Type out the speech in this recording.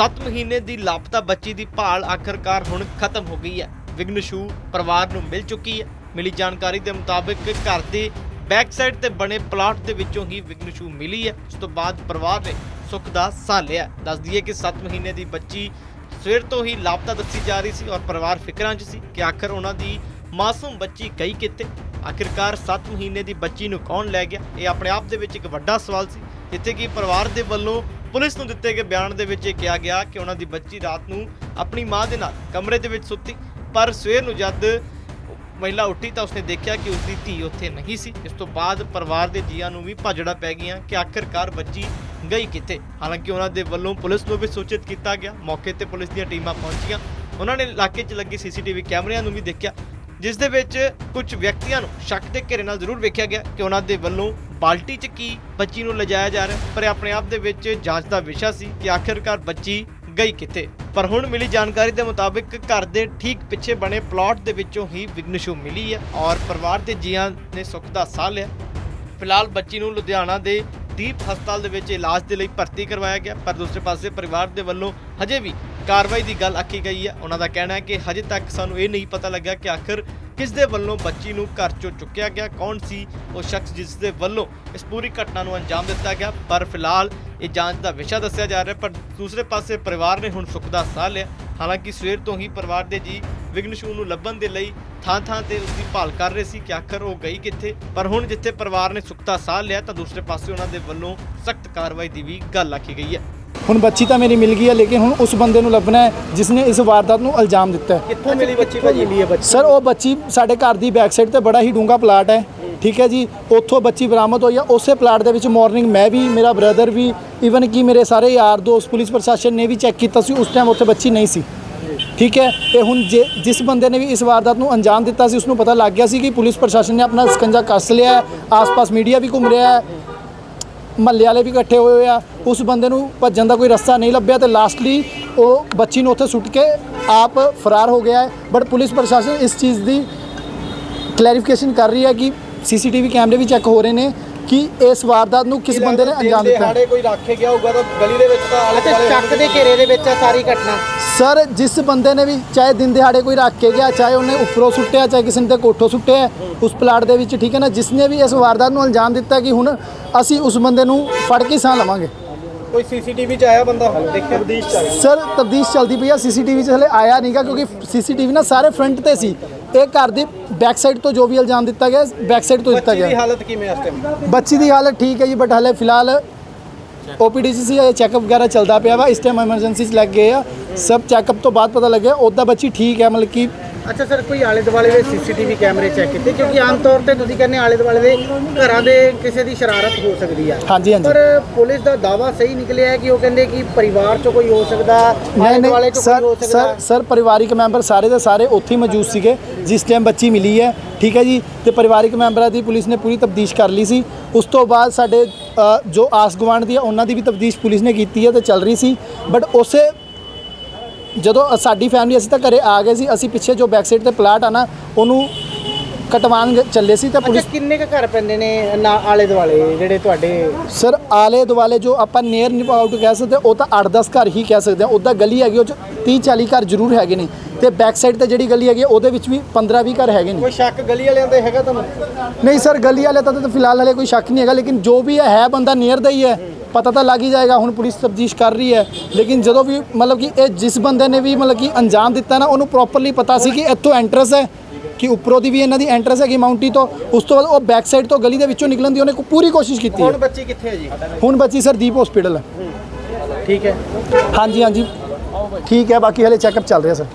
7 ਮਹੀਨੇ ਦੀ ਲਾਪਤਾ ਬੱਚੀ ਦੀ ਭਾਲ ਆਖਰਕਾਰ ਹੁਣ ਖਤਮ ਹੋ ਗਈ ਹੈ। ਵਿਗਨਸ਼ੂ ਪਰਿਵਾਰ ਨੂੰ ਮਿਲ ਚੁੱਕੀ ਹੈ। ਮਿਲੀ ਜਾਣਕਾਰੀ ਦੇ ਮੁਤਾਬਕ ਘਰ ਦੇ ਬੈਕ ਸਾਈਡ ਤੇ ਬਣੇ ਪਲਾਟ ਦੇ ਵਿੱਚੋਂ ਹੀ ਵਿਗਨਸ਼ੂ ਮਿਲੀ ਹੈ। ਉਸ ਤੋਂ ਬਾਅਦ ਪਰਿਵਾਰ ਨੇ ਸੁੱਖ ਦਾ ਸਾਹ ਲਿਆ ਦੱਸ ਦਈਏ ਕਿ 7 ਮਹੀਨੇ ਦੀ ਬੱਚੀ ਸਵੇਰ ਤੋਂ ਹੀ ਲਾਪਤਾ ਦੱਸੀ ਜਾ ਰਹੀ ਸੀ ਔਰ ਪਰਿਵਾਰ ਫਿਕਰਾਂ 'ਚ ਸੀ ਕਿ ਆਖਰ ਉਹਨਾਂ ਦੀ ਮਾਸੂਮ ਬੱਚੀ ਗਈ ਕਿੱਥੇ। ਆਖਿਰਕਾਰ 7 ਮਹੀਨੇ ਦੀ ਬੱਚੀ ਨੂੰ ਕੌਣ ਲੈ ਗਿਆ? ਇਹ ਆਪਣੇ ਆਪ ਦੇ ਵਿੱਚ ਇੱਕ ਵੱਡਾ ਸਵਾਲ ਸੀ। ਜਿੱਥੇ ਕਿ ਪਰਿਵਾਰ ਦੇ ਵੱਲੋਂ ਪੁਲਿਸ ਨੂੰ ਦਿੱਤੇ ਗਏ ਬਿਆਨ ਦੇ ਵਿੱਚ ਇਹ ਕਿਹਾ ਗਿਆ ਕਿ ਉਹਨਾਂ ਦੀ ਬੱਚੀ ਰਾਤ ਨੂੰ ਆਪਣੀ ਮਾਂ ਦੇ ਨਾਲ ਕਮਰੇ ਦੇ ਵਿੱਚ ਸੁੱਤੀ, ਪਰ ਸਵੇਰ ਨੂੰ ਜਦ ਮਹਿਲਾ ਉੱਠੀ ਤਾਂ ਉਸਨੇ ਦੇਖਿਆ ਕਿ ਉਸਦੀ ਧੀ ਉੱਥੇ ਨਹੀਂ ਸੀ। ਇਸ ਤੋਂ ਬਾਅਦ ਪਰਿਵਾਰ ਦੇ ਜੀਆਂ ਨੂੰ ਵੀ ਭਾਜੜਾ ਪੈ ਗਈਆਂ ਕਿ ਆਖਿਰਕਾਰ ਬੱਚੀ ਗਈ ਕਿੱਥੇ। ਹਾਲਾਂਕਿ ਉਹਨਾਂ ਦੇ ਵੱਲੋਂ ਪੁਲਿਸ ਨੂੰ ਵੀ ਸੂਚਿਤ ਕੀਤਾ ਗਿਆ। ਮੌਕੇ ਤੇ ਪੁਲਿਸ ਦੀਆਂ ਟੀਮਾਂ ਪਹੁੰਚੀਆਂ। ਉਹਨਾਂ ਨੇ ਇਲਾਕੇ 'ਚ ਲੱਗੇ ਸੀਸੀਟੀਵੀ ਕੈਮਰਿਆਂ ਨੂੰ ਵੀ ਦੇਖਿਆ, ਜਿਸ ਦੇ ਵਿੱਚ ਕੁਝ ਵਿਅਕਤੀਆਂ ਨੂੰ ਸ਼ੱਕ ਦੇ ਘੇਰੇ ਨਾਲ ਜ਼ਰੂਰ ਵੇਖਿਆ ਗਿਆ ਕਿ ਉਹਨਾਂ ਦੇ ਵੱਲੋਂ ਬਾਲਟੀ 'ਚ ਕੀ ਬੱਚੀ ਨੂੰ ਲਿਜਾਇਆ ਜਾ ਰਿਹਾ? ਪਰ ਆਪਣੇ ਆਪ ਦੇ ਵਿੱਚ ਜਾਂਚ ਦਾ ਵਿਸ਼ਾ ਸੀ ਕਿ ਆਖਿਰਕਾਰ ਬੱਚੀ ਗਈ ਕਿੱਥੇ। ਪਰ ਹੁਣ ਮਿਲੀ ਜਾਣਕਾਰੀ ਦੇ ਮੁਤਾਬਿਕ ਘਰ ਦੇ ਠੀਕ ਪਿੱਛੇ ਬਣੇ ਪਲਾਟ ਦੇ ਵਿੱਚੋਂ ਹੀ ਵਿਗਨਸ਼ੂ ਮਿਲੀ ਹੈ ਔਰ ਪਰਿਵਾਰ ਦੇ ਜੀਆਂ ਨੇ ਸੁੱਖ ਦਾ ਸਾਹ ਲਿਆ। ਫਿਲਹਾਲ ਬੱਚੀ ਨੂੰ ਲੁਧਿਆਣਾ ਦੇ ਦੀਪ ਹਸਪਤਾਲ ਦੇ ਵਿੱਚ ਇਲਾਜ ਦੇ ਲਈ ਭਰਤੀ ਕਰਵਾਇਆ ਗਿਆ, ਪਰ ਦੂਸਰੇ ਪਾਸੇ ਪਰਿਵਾਰ ਦੇ ਵੱਲੋਂ ਹਜੇ ਵੀ ਕਾਰਵਾਈ ਦੀ ਗੱਲ ਆਖੀ ਗਈ ਹੈ। ਉਹਨਾਂ ਦਾ ਕਹਿਣਾ ਹੈ ਕਿ ਹਜੇ ਤੱਕ ਸਾਨੂੰ ਇਹ ਨਹੀਂ ਪਤਾ ਲੱਗਾ ਕਿ ਆਖਰ ਕਿਸ ਦੇ ਵੱਲੋਂ ਬੱਚੀ ਨੂੰ ਘਰ ਚੋਂ ਚੁੱਕਿਆ ਗਿਆ? ਕੌਣ ਸੀ ਉਹ ਸ਼ਖਸ ਜਿਸ ਦੇ ਵੱਲੋਂ ਇਸ ਪੂਰੀ ਘਟਨਾ ਨੂੰ ਅੰਜਾਮ ਦਿੱਤਾ ਗਿਆ? ਪਰ ਫਿਲਹਾਲ ਇਹ ਜਾਂਚ ਦਾ ਵਿਸ਼ਾ ਦੱਸਿਆ ਜਾ ਰਿਹਾ ਪਰ ਦੂਸਰੇ ਪਾਸੇ ਪਰਿਵਾਰ ਨੇ ਹੁਣ ਸੁੱਖ ਦਾ ਸਾਹ ਲਿਆ। ਹਾਲਾਂਕਿ ਸਵੇਰ ਤੋਂ ਹੀ ਪਰਿਵਾਰ ਦੇ ਜੀ ਵਿਗਨਸ਼ੂ ਨੂੰ ਲੱਭਣ ਦੇ ਲਈ ਥਾਂ ਥਾਂ ਤੇ ਉਸ ਦੀ ਭਾਲ ਕਰ ਰਹੇ ਸੀ ਕਿ ਆਖਰ ਉਹ ਗਈ ਕਿੱਥੇ? ਪਰ ਹੁਣ ਜਿੱਥੇ ਪਰਿਵਾਰ ਨੇ ਸੁੱਖ ਦਾ ਸਾਹ ਲਿਆ, ਤਾਂ ਦੂਸਰੇ ਪਾਸੇ ਉਹਨਾਂ ਦੇ ਵੱਲੋਂ ਸਖਤ ਕਾਰਵਾਈ ਦੀ ਵੀ ਗੱਲ ਆਖੀ ਗਈ ਹੈ। ਹੁਣ ਬੱਚੀ ਤਾਂ ਮੇਰੀ ਮਿਲ ਗਈ ਹੈ ਲੇਕਿਨ ਹੁਣ ਉਸ ਬੰਦੇ ਨੂੰ ਲੱਭਣਾ ਹੈ ਜਿਸ ਨੇ ਇਸ ਵਾਰਦਾਤ ਨੂੰ ਇਲਜ਼ਾਮ ਦਿੱਤਾ ਹੈ। ਕਿੱਥੋਂ ਮਿਲੀ ਬੱਚੀ ਭਾਜੀ? ਮਿਲੀ? ਹੈ ਬੱਚੀ? ਸਰ ਉਹ ਬੱਚੀ ਸਾਡੇ ਘਰ ਦੀ ਬੈਕ ਸਾਈਡ ਤੇ ਬੜਾ ਹੀ ਡੂੰਗਾ ਪਲਾਟ ਹੈ ਠੀਕ ਹੈ ਜੀ? ਉੱਥੋਂ ਬੱਚੀ ਬਰਾਮਦ ਹੋਈ ਹੈ ਉਸੇ ਪਲਾਟ ਦੇ ਵਿੱਚ ਮਾਰਨਿੰਗ ਮੈਂ ਵੀ ਮੇਰਾ ਬ੍ਰਦਰ ਵੀ ਈਵਨ ਕਿ ਮੇਰੇ ਸਾਰੇ ਯਾਰ ਦੋਸਤ ਪੁਲਿਸ ਪ੍ਰਸ਼ਾਸਨ ਨੇ ਵੀ ਚੈੱਕ ਕੀਤਾ ਸੀ ਉਸ ਟਾਈਮ ਉੱਥੇ ਬੱਚੀ ਨਹੀਂ ਸੀ। ਠੀਕ ਹੈ? ਇਹ ਹੁਣ ਜਿਸ ਬੰਦੇ ਨੇ ਵੀ ਇਸ ਵਾਰਦਾਤ ਨੂੰ ਅੰਜਾਮ ਦਿੱਤਾ ਸੀ ਉਸ ਨੂੰ ਪਤਾ ਲੱਗ ਗਿਆ ਸੀ ਕਿ ਪੁਲਿਸ ਪ੍ਰਸ਼ਾਸਨ ਨੇ ਆਪਣਾ ਸਕੰਜਾ ਕੱਸ ਲਿਆ ਹੈ ਆਸ-ਪਾਸ ਮੀਡੀਆ ਵੀ ਘੁੰਮ ਰਿਹਾ ਹੈ ਮਹੱਲੇ ਵਾਲੇ ਵੀ ਇਕੱਠੇ ਹੋਏ ਹੋਏ ਆ ਉਸ ਬੰਦੇ ਨੂੰ ਭੱਜਣ ਦਾ ਕੋਈ ਰਸਤਾ ਨਹੀਂ ਲੱਭਿਆ ਤੇ ਲਾਸਟਲੀ ਉਹ ਬੱਚੀ ਨੂੰ ਉੱਥੇ ਸੁੱਟ ਕੇ ਆਪ ਫਰਾਰ ਹੋ ਗਿਆ ਹੈ। ਬਟ ਪੁਲਿਸ ਪ੍ਰਸ਼ਾਸਨ ਇਸ ਚੀਜ਼ ਦੀ ਕਲੈਰੀਫਿਕੇਸ਼ਨ ਕਰ ਰਹੀ ਹੈ ਕਿ ਸੀਸੀਟੀਵੀ ਕੈਮਰੇ ਵੀ ਚੈੱਕ ਹੋ ਰਹੇ ਨੇ ਕਿ ਇਸ ਵਾਰਦਾਤ ਨੂੰ ਕਿਸ ਬੰਦੇ ਨੇ ਅੰਜਾਮ ਦਿੱਤਾ ਕੋਈ ਰੱਖੇ ਗਿਆ ਹੋਊਗਾ ਤਾਂ ਗਲੀ ਦੇ ਵਿੱਚ ਤਾਂ ਆਲੇ ਚੱਕ ਦੇ ਘੇਰੇ ਦੇ ਵਿੱਚ ਆ ਸਾਰੀ ਘਟਨਾ। ਸਰ ਜਿਸ ਬੰਦੇ ਨੇ ਵੀ ਚਾਹੇ ਦਿਨ ਦਿਹਾੜੇ ਕੋਈ ਰੱਖ ਕੇ ਗਿਆ ਚਾਹੇ ਉਹਨੇ ਉੱਪਰੋਂ ਸੁੱਟਿਆ ਚਾਹੇ ਕਿਸੇ ਨੇ ਤੇ ਕੋਠੋਂ ਸੁੱਟਿਆ ਉਸ ਪਲਾਟ ਦੇ ਵਿੱਚ ਠੀਕ ਹੈ ਨਾ ਜਿਸ ਨੇ ਵੀ ਇਸ ਵਾਰਦਾਤ ਨੂੰ ਅੰਜਾਮ ਦਿੱਤਾ ਕਿ ਹੁਣ ਅਸੀਂ ਉਸ ਬੰਦੇ ਨੂੰ ਫੜ ਕੇ ਸਾਹ ਲਵਾਂਗੇ। ਕੋਈ ਸੀਸੀਟੀਵੀ ਚ ਆਇਆ ਬੰਦਾ ਦੇਖਿਆ ਵਿਦੇਸ਼ ਚ ਆਇਆ। ਸਰ ਤਬਦੀਸ਼ ਚਲਦੀ ਪਈ ਆ ਸੀਸੀਟੀਵੀ 'ਚ ਹਲੇ ਆਇਆ ਨਹੀਂਗਾ ਕਿਉਂਕਿ ਸੀਸੀਟੀਵੀ ਨਾ ਸਾਰੇ ਫਰੰਟ ਤੇ ਸੀ। ਇਹ ਘਰ ਦੀ ਬੈਕ ਸਾਈਡ ਤੋਂ ਜੋ ਵੀ ਇਲਜ਼ਾਮ ਦਿੱਤਾ ਗਿਆ ਬੈਕ ਸਾਈਡ ਤੋਂ ਦਿੱਤਾ ਬੱਚੀ ਦੀ ਗਿਆ। ਹਾਲਤ ਕਿਵੇਂ ਇਸ ਟਾਈਮ ਬੱਚੀ ਦੀ ਹਾਲਤ ਠੀਕ ਹੈ ਜੀ ਬਟ ਹਲੇ ਫਿਲਹਾਲ ਓਪੀਡੀ 'ਚ ਸੀ ਇਹ ਚੈੱਕਅਪ ਵਗੈਰਾ ਚੱਲਦਾ ਪਿਆ ਵਾ ਇਸ ਟਾਈਮ ਐਮਰਜੈਂਸੀ 'ਚ ਲੱਗ ਗਏ ਆ। ਸਭ ਚੈੱਕਅਪ ਤੋਂ ਬਾਅਦ ਪਤਾ ਲੱਗਿਆ ਉੱਦਾਂ ਬੱਚੀ ਠੀਕ ਹੈ ਮਤਲਬ ਕਿ ਅੱਛਾ ਸਰ ਕੋਈ ਆਲੇ ਦੁਆਲੇ ਦੇ ਸੀਸੀਟੀਵੀ ਕੈਮਰੇ ਚੈੱਕ ਕੀਤੇ? ਕਿਉਂਕਿ ਆਮ ਤੌਰ ਤੇ ਤੁਸੀਂ ਕਹਿੰਦੇ ਆਲੇ ਦੁਆਲੇ ਦੇ ਘਰਾਂ ਦੇ ਕਿਸੇ ਦੀ ਸ਼ਰਾਰਤ ਹੋ ਸਕਦੀ ਆ। ਹਾਂਜੀ ਹਾਂਜੀ। ਪਰ ਪੁਲਿਸ ਦਾ ਦਾਵਾ ਸਹੀ ਨਿਕਲਿਆ ਹੈ ਕਿ ਉਹ ਕਹਿੰਦੇ ਕਿ ਪਰਿਵਾਰ ਚੋਂ ਕੋਈ ਹੋ ਸਕਦਾ ਆਲੇ ਦੁਆਲੇ ਚੋਂ ਸਰ ਕੋਈ ਹੋ ਸਰ ਸਕਦਾ। ਸਰ ਪਰਿਵਾਰਿਕ ਮੈਂਬਰ ਸਾਰੇ ਦੇ ਸਾਰੇ ਉੱਥੇ ਹੀ ਮੌਜੂਦ ਸੀਗੇ ਜਿਸ ਟਾਈਮ ਬੱਚੀ ਮਿਲੀ ਹੈ ਠੀਕ ਹੈ ਜੀ? ਤੇ ਪਰਿਵਾਰਿਕ ਮੈਂਬਰਾਂ ਦੀ ਪੁਲਿਸ ਨੇ ਪੂਰੀ ਤਫਤੀਸ਼ ਕਰ ਲਈ ਸੀ। ਉਸ ਤੋਂ ਬਾਅਦ ਸਾਡੇ ਜੋ ਆਸ ਗੁਆਂਢ ਦੀ ਉਹਨਾਂ ਦੀ ਵੀ ਤਫਤੀਸ਼ ਪੁਲਿਸ ਨੇ ਕੀਤੀ ਹੈ ਤੇ ਚੱਲ ਰਹੀ ਸੀ। ਬਟ ਉਸੇ ਜਦੋਂ ਸਾਡੀ ਫੈਮਿਲੀ ਅਸੀਂ ਤਾਂ ਘਰੇ ਆ ਗਏ ਸੀ ਅਸੀਂ ਪਿੱਛੇ ਜੋ ਬੈਕ ਸਾਈਡ ਤੇ ਪਲਾਟ ਆ ਨਾ ਉਹਨੂੰ ਕਟਵਾਉਣ ਗ- ਚੱਲੇ ਸੀ ਤਾਂ ਪੁਲਿਸ ਕਿੰਨੇ ਕ ਘਰ ਪੈਂਦੇ ਨੇ ਨਾ ਆਲੇ ਦੁਆਲੇ ਜਿਹੜੇ ਤੁਹਾਡੇ? ਸਰ ਆਲੇ ਦੁਆਲੇ ਜੋ ਆਪਾਂ ਨੀਅਰ ਨਿਪਾਊਟ ਕਹਿ ਸਕਦੇ ਉਹ ਤਾਂ 8-10 ਘਰ ਹੀ ਕਹਿ ਸਕਦੇ ਹਾਂ ਉੱਦਾਂ ਗਲੀ ਹੈਗੀ ਉਹ ਚ 30-40 ਘਰ ਜ਼ਰੂਰ ਹੈਗੇ ਨੇ। ਤੇ ਬੈਕ ਸਾਈਡ ਤੇ ਜਿਹੜੀ ਗਲੀ ਹੈਗੀ ਉਹਦੇ ਵਿੱਚ ਵੀ 15-20 ਘਰ ਹੈਗੇ ਨੇ। ਕੋਈ ਸ਼ੱਕ ਗਲੀ ਵਾਲਿਆਂ ਦੇ ਹੈਗਾ ਤੁਹਾਨੂੰ? ਨਹੀਂ ਸਰ ਗਲੀ ਵਾਲੇ ਤਾਂ ਤਾਂ ਫਿਲਹਾਲ ਹਲੇ ਕੋਈ ਸ਼ੱਕ ਨਹੀਂ ਹੈਗਾ ਲੇਕਿਨ ਜੋ ਵੀ ਹੈ ਬੰਦਾ ਨੀਅਰ ਦਾ ਹੀ ਹੈ। ਪਤਾ ਤਾਂ ਲੱਗ ਹੀ ਜਾਏਗਾ ਹੁਣ ਪੁਲਿਸ ਤਫਤੀਸ਼ ਕਰ ਰਹੀ ਹੈ। ਲੇਕਿਨ ਜਦੋਂ ਵੀ ਮਤਲਬ ਕਿ ਇਹ ਜਿਸ ਬੰਦੇ ਨੇ ਵੀ ਮਤਲਬ ਕਿ ਅੰਜਾਮ ਦਿੱਤਾ ਨਾ ਉਹਨੂੰ ਪ੍ਰੋਪਰਲੀ ਪਤਾ ਸੀ ਕਿ ਇੱਥੋਂ ਐਂਟਰਸ ਹੈ ਕਿ ਉੱਪਰੋਂ ਦੀ ਵੀ ਇਹਨਾਂ ਦੀ ਐਂਟਰਸ ਹੈਗੀ ਮਾਊਂਟੀ ਤੋਂ। ਉਸ ਤੋਂ ਬਾਅਦ ਉਹ ਬੈਕ ਸਾਈਡ ਤੋਂ ਗਲੀ ਦੇ ਵਿੱਚੋਂ ਨਿਕਲਣ ਦੀ ਉਹਨੇ ਪੂਰੀ ਕੋਸ਼ਿਸ਼ ਕੀਤੀ ਹੁਣ ਬੱਚੀ ਕਿੱਥੇ ਹੈ ਜੀ? ਹੁਣ ਬੱਚੀ ਸਰ ਦੀਪ ਹਸਪੀਟਲ ਹੈ। ਠੀਕ ਹੈ। ਹਾਂਜੀ ਹਾਂਜੀ। ਠੀਕ ਹੈ ਬਾਕੀ ਹਲੇ ਚੈੱਕਅਪ ਚੱਲ ਰਿਹਾ ਸਰ